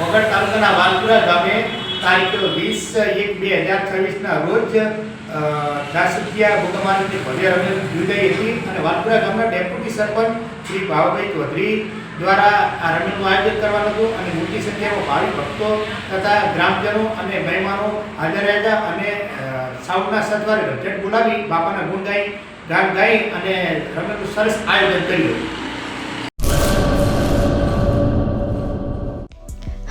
વગર તાલુકાના વાલપુરા ગામે તારીખ વીસ એક બે હજાર છવ્વીસના રોજ દાસુકિયા ભૂકંપાની ભવ્ય રમત યોજાઈ હતી અને વાલપુરા ગામના ડેપ્યુટી સરપંચ શ્રી ભાવભાઈ ચૌધરી દ્વારા આ રમતનું આયોજન કરવાનું હતું અને મોટી સંખ્યામાં ભાવિ ભક્તો તથા ગ્રામજનો અને મહેમાનો હાજર રહ્યા હતા અને સાઉથના સત્વારે રજટ બોલાવી, બાપાના ગુણ ગાઈ, ગાન ગાઈ અને રમતનું સરસ આયોજન કર્યું.